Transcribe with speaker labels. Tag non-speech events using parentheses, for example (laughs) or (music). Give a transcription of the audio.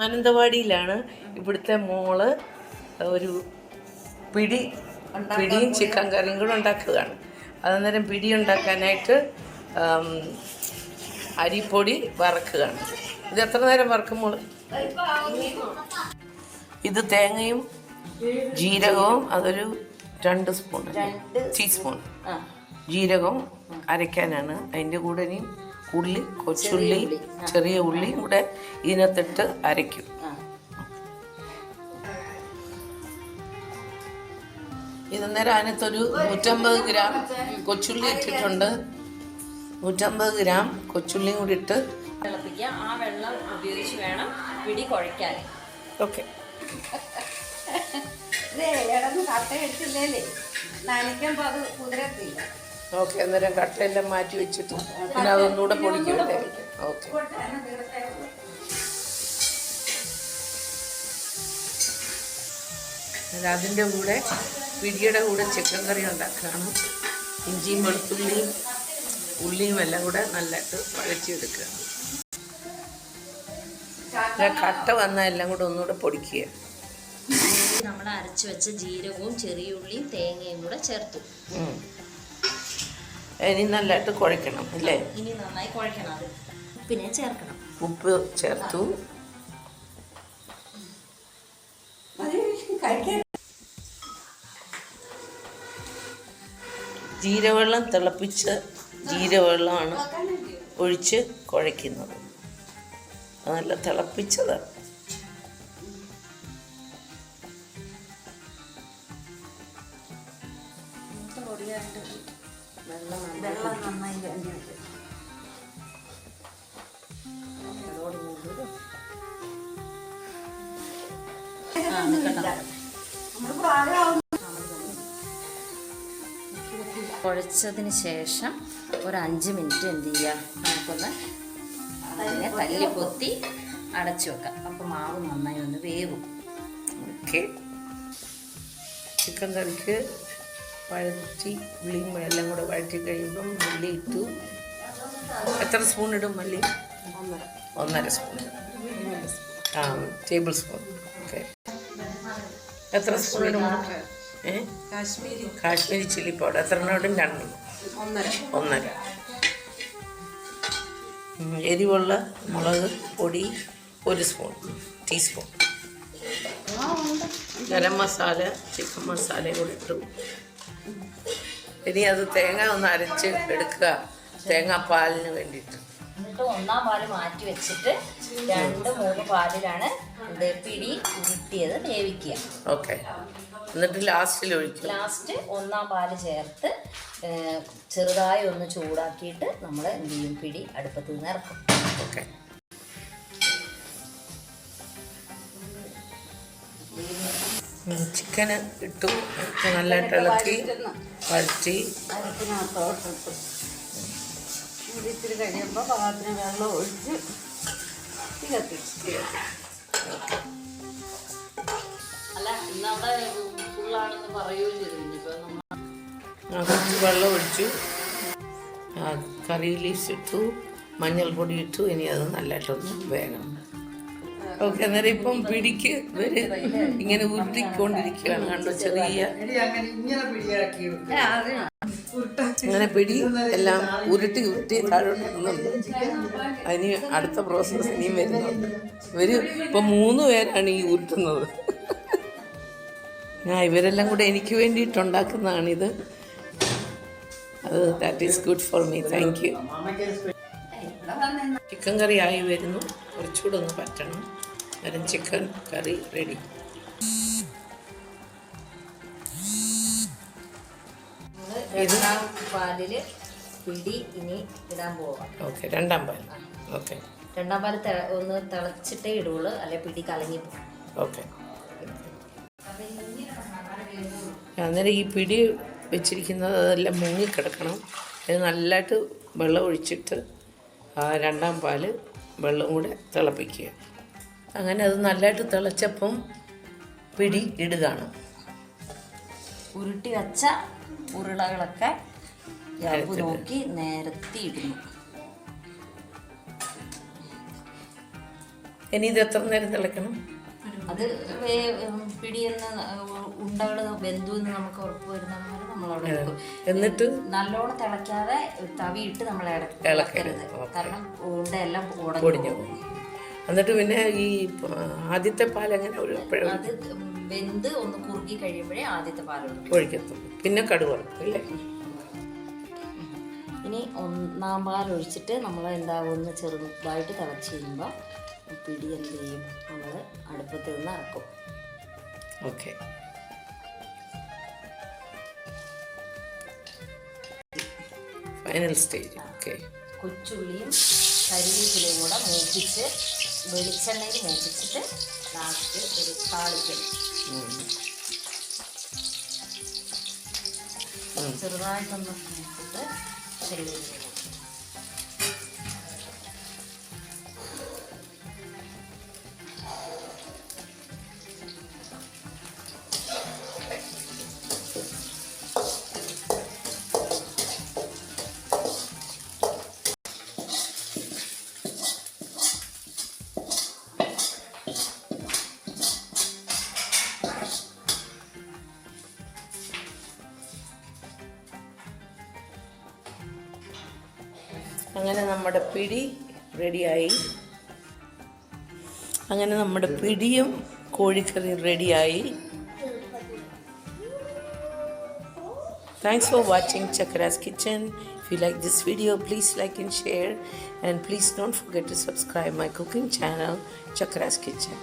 Speaker 1: മാനന്തവാടിയിലാണ് ഇവിടുത്തെ മോൾ ഒരു പിടി പിടിയും ചിക്കൻ കറിയും കൂടെ ഉണ്ടാക്കുകയാണ്. അതന്നേരം പിടി ഉണ്ടാക്കാനായിട്ട് അരിപ്പൊടി വറക്കുകയാണ്. ഇത് എത്ര നേരം വറക്കും മോൾ? ഇത് തേങ്ങയും ജീരകവും അതൊരു രണ്ട് സ്പൂൺ ടീസ്പൂൺ. ജീരകം അരയ്ക്കാനാണ്. അതിന്റെ കൂടെ ഇനി ഉള്ളി കൊച്ചുള്ളി ചെറിയ ഉള്ളി. കൂടെ ഇതിനകത്തിട്ട് അരയ്ക്കും. ഇത് നേരം അതിനകത്തൊരു നൂറ്റമ്പത് ഗ്രാം കൊച്ചുള്ളി ഇട്ടിട്ടുണ്ട്. നൂറ്റമ്പത് ഗ്രാം കൊച്ചുള്ളിയും കൂടി ഇട്ട്
Speaker 2: തിളപ്പിക്കുക. ആ വെള്ളം ഉപയോഗിച്ച് വേണം പിടി കുഴയ്ക്കാൻ.
Speaker 1: ഓക്കെ.
Speaker 3: ഇടന്ന് കട്ട എടുത്തില്ലേ നനയ്ക്കുമ്പോ അത് കുതിരത്തില്ല.
Speaker 1: ഓക്കെ അന്നേരം കട്ടയെല്ലാം മാറ്റി വെച്ചിട്ട് പിന്നെ അതൊന്നുകൂടെ പൊടിക്കണ്ടേ ഓക്കെ. അതിന്റെ കൂടെ പിടിയുടെ കൂടെ ചിക്കൻ കറി ഉണ്ടാക്കുകയാണ് ഇഞ്ചിയും വെളുത്തുള്ളിയും ഉള്ളിയും എല്ലാം കൂടെ നല്ലതായിട്ട് വഴച്ചെടുക്കുകയാണ് പിന്നെ കട്ട വന്ന എല്ലാം കൂടെ ഒന്നുകൂടെ പൊടിക്കുക.
Speaker 2: നമ്മൾ അരച്ചു വെച്ച ജീരകവും ചെറിയ ഉള്ളിയും തേങ്ങയും കൂടെ ചേർത്തു.
Speaker 1: ഇനി നല്ലതായിട്ട് കുഴക്കണം അല്ലേ?
Speaker 2: ഇനി നന്നായി കുഴയ്ക്കണം അത്. പിന്നെ ചേർക്കണം.
Speaker 1: ഉപ്പ് ചേർത്തു. ജീരവെള്ളം തിളപ്പിച്ച ജീരവെള്ളമാണ് ഒഴിച്ച് കുഴയ്ക്കുന്നത്. നല്ല തിളപ്പിച്ചത്
Speaker 3: നന്നായി വേണ്ടി
Speaker 2: കുഴച്ചതിന് ശേഷം ഒരു അഞ്ച് മിനിറ്റ് എന്ത് ചെയ്യുക നമുക്കൊന്ന് അതിനെ തല്ലി പൊത്തി അടച്ചു വെക്കാം. അപ്പം മാവ് നന്നായി ഒന്ന് വേവും.
Speaker 1: ഓക്കെ. ചിക്കൻ കറിക്ക് വഴറ്റി ഉള്ളിയും എല്ലാം കൂടെ വഴറ്റി കഴിയുമ്പം മല്ലി ഇട്ടു. എത്ര സ്പൂൺ ഇടും മല്ലി? ഒന്നര സ്പൂൺ ആ ടേബിൾ സ്പൂൺ ഓക്കെ എത്ര സ്പൂൺ ഇടും? ഏ?
Speaker 3: കാശ്മീരി
Speaker 1: കാശ്മീരി ചില്ലി പൗഡർ എത്ര എണ്ണം രണ്ടെണ്ണം.
Speaker 3: ഒന്നര.
Speaker 1: ഒന്നര എരിവുള്ള മുളക് പൊടി ഒരു spoon teaspoon garam masala chicken മസാലയും കൂടി ഇട്ടു. (laughs) ഇനി അത് തേങ്ങ ഒന്ന് അരച്ച് എടുക്കുക. തേങ്ങാപ്പാലിന് വേണ്ടിയിട്ട്.
Speaker 2: എന്നിട്ട് ഒന്നാം പാൽ മാറ്റി വെച്ചിട്ട് രണ്ട് മൂന്ന് പാലിലാണ് പിടി ഉരുട്ടിയത് വേവിക്കുക.
Speaker 1: ഓക്കെ. എന്നിട്ട് ലാസ്റ്റിൽ ഒഴിക്കും.
Speaker 2: ലാസ്റ്റ് ഒന്നാം പാൽ ചേർത്ത് ചെറുതായി ഒന്ന് ചൂടാക്കിയിട്ട് നമ്മൾ എന്ത് ചെയ്യും പിടി അടുപ്പത്ത് നിന്ന് ഇറക്കും.
Speaker 1: ഓക്കെ. ചിക്കന് ഇട്ടു. നല്ലതായിട്ട് ഇളക്കി വരച്ചി
Speaker 3: അരപ്പിനകത്തോട്ടിട്ട് ഇത് ഇത്തിരി കഴിയുമ്പോൾ പാകത്തിന് വെള്ളം ഒഴിച്ച് തീ കത്തിച്ച്
Speaker 2: അല്ല ഇന്നവിടെ ഫുള്ളാണെന്ന് പറയുകയും ചെയ്തു. ഇനിയിപ്പോൾ നമ്മൾ
Speaker 1: ആ, കുറച്ച് വെള്ളം ഒഴിച്ചു. കറി ലീവ്സ് ഇട്ടു. മഞ്ഞൾപ്പൊടി ഇട്ടു. ഇനി അത് നല്ലതായിട്ടൊന്ന് വേഗം ഓക്കെ അന്നേരം ഇപ്പം പിടിക്ക് ഇവർ ഇങ്ങനെ ഉരുട്ടിക്കൊണ്ടിരിക്കുകയാണ് കണ്ടോ ചെറിയ അങ്ങനെ പിടി എല്ലാം ഉരുട്ടി ഉരുട്ടി താഴോട്ട് ഇടുന്നുണ്ട്. അതിന് അടുത്ത പ്രോസസ്സ് ഇനിയും വരുന്നുണ്ട്. ഇവർ ഇപ്പം മൂന്ന് പേരാണ് ഈ ഉരുട്ടുന്നത്. ആ ഇവരെല്ലാം കൂടെ എനിക്ക് വേണ്ടിയിട്ടുണ്ടാക്കുന്നതാണിത്. അത് that is good for me thank you chicken curry ആയി വരുന്നു. കുറച്ചുകൂടെ ഒന്ന് പറ്റണം. അന്നേരം ചിക്കൻ കറി റെഡി.
Speaker 2: രണ്ടാം പാലിൽ പിടി ഇനി ഇടാൻ പോവാം.
Speaker 1: ഓക്കെ രണ്ടാം പാൽ ഓക്കെ.
Speaker 2: രണ്ടാം പാൽ ഒന്ന് തിളച്ചിട്ടേ ഇടുള്ളൂ അല്ലെ പിടി കലങ്ങി പോകും
Speaker 1: ഓക്കെ. അന്നേരം ഈ പിടി വെച്ചിരിക്കുന്നത് അതെല്ലാം മുങ്ങിക്കിടക്കണം. അത് നല്ലതായിട്ട് വെള്ളം ഒഴിച്ചിട്ട് ആ രണ്ടാം പാൽ വെള്ളം കൂടെ തിളപ്പിക്കുക. അങ്ങനെ അത് നല്ലതായിട്ട് തിളച്ചപ്പം പിടി ഇടുകയാണ്.
Speaker 2: ഉരുട്ടി വെച്ച ഉരുളകളൊക്കെ നോക്കി നേരത്തി ഇടുന്നു.
Speaker 1: ഇനി ഇത് എത്ര നേരം തിളക്കണം?
Speaker 2: അത് പിടിയെന്ന് ഉണ്ടകൾ ബന്ധു എന്ന് നമുക്ക് ഉറപ്പ് വരുന്ന പോലെ നമ്മൾ അവിടെ
Speaker 1: എന്നിട്ട്?
Speaker 2: നല്ലോണം തിളയ്ക്കാതെ തവിയിട്ട് നമ്മൾ ഇളക്കരുത്. കാരണം ഉണ്ടയെല്ലാം
Speaker 1: എല്ലാം
Speaker 2: ഉടഞ്ഞു
Speaker 1: പോകും. എന്നിട്ട് പിന്നെ ഈ ആദ്യത്തെ പാൽ എങ്ങനെ ഒഴിക്കും
Speaker 2: അത് വെന്ത് ഒന്ന് കുറുകി കഴിയുമ്പോഴേ ആദ്യത്തെ പാലൊഴിക്കും
Speaker 1: ഒഴിക്കത്തുള്ളൂ. പിന്നെ കടുവ
Speaker 2: ഇനി ഒന്നാം പാൽ ഒഴിച്ചിട്ട് നമ്മൾ എന്താ ഒന്ന് ചെറുതായിട്ട് തിളച്ച് കഴിയുമ്പോൾ പിടി എന്ത് ചെയ്യും? നമ്മൾ അടുപ്പത്ത് നിന്ന് ഇറക്കും.
Speaker 1: ഓക്കെ. Final stage okay.
Speaker 2: കൊച്ചുള്ളിയും കരിവേപ്പിലയും കൂടെ മൂപ്പിച്ച് വെളിച്ചെണ്ണയിൽ മൂപ്പിച്ചിട്ട് ലാസ്റ്റ് ഒരു താളിക്കണം ചെറുതായിട്ടൊന്ന് മൂപ്പിച്ചിട്ട് കരിവേപ്പില
Speaker 1: അങ്ങനെ നമ്മുടെ പിടി റെഡിയായി അങ്ങനെ നമ്മുടെ പിടിയും കോഴിക്കറിയും റെഡിയായി Thanks for watching Chakra's Kitchen. If you like this video, please like and share. And please don't forget to subscribe my cooking channel, Chakra's Kitchen.